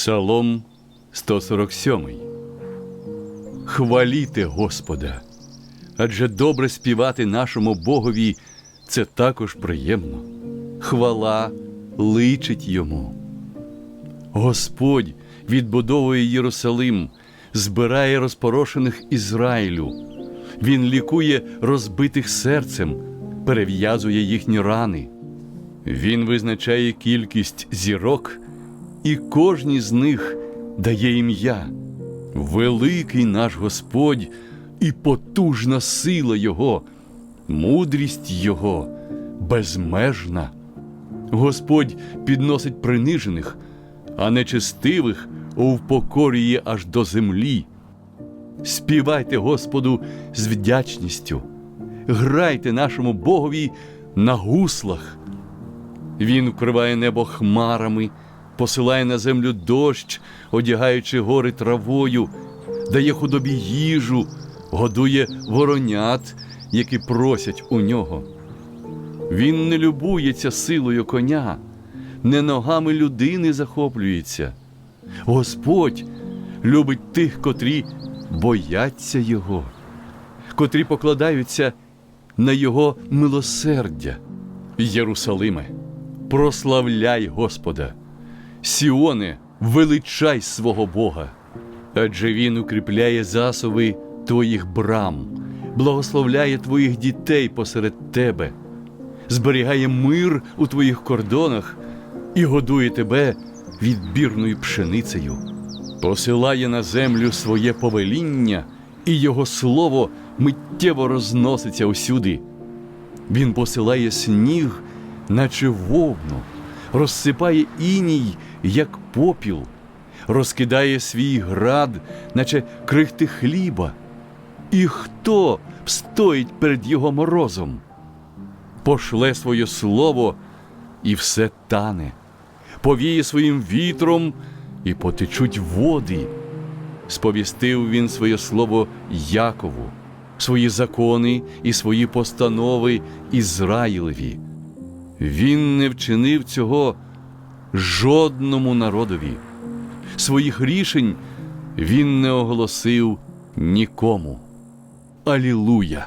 Псалом 147. Хваліте Господа, адже добре співати нашому Богові це також приємно. Хвала личить йому. Господь відбудовує Єрусалим, збирає розпорошених Ізраїлю. Він лікує розбитих серцем, перев'язує їхні рани. Він визначає кількість зірок, і кожній з них дає ім'я. Великий наш Господь і потужна сила Його, мудрість Його безмежна. Господь підносить принижених, а нечестивих впокорює аж до землі. Співайте Господу з вдячністю, грайте нашому Богові на гуслах. Він вкриває небо хмарами, посилає на землю дощ, одягаючи гори травою, дає худобі їжу, годує воронят, які просять у нього. Він не любується силою коня, не ногами людини захоплюється. Господь любить тих, котрі бояться Його, котрі покладаються на Його милосердя. Єрусалиме, прославляй Господа, Сіоне, величай свого Бога, адже Він укріпляє засови твоїх брам, благословляє твоїх дітей посеред тебе, зберігає мир у твоїх кордонах і годує тебе відбірною пшеницею, посилає на землю своє повеління, і Його слово миттєво розноситься усюди. Він посилає сніг, наче вовну, розсипає іній, як попіл, розкидає свій град, наче крихти хліба. І хто встоїть перед його морозом? Пошле своє слово, і все тане, повіє своїм вітром, і потечуть води. Сповістив він своє слово Якову, свої закони і свої постанови Ізраїлеві. Він не вчинив цього жодному народові. Своїх рішень він не оголосив нікому. Алілуя!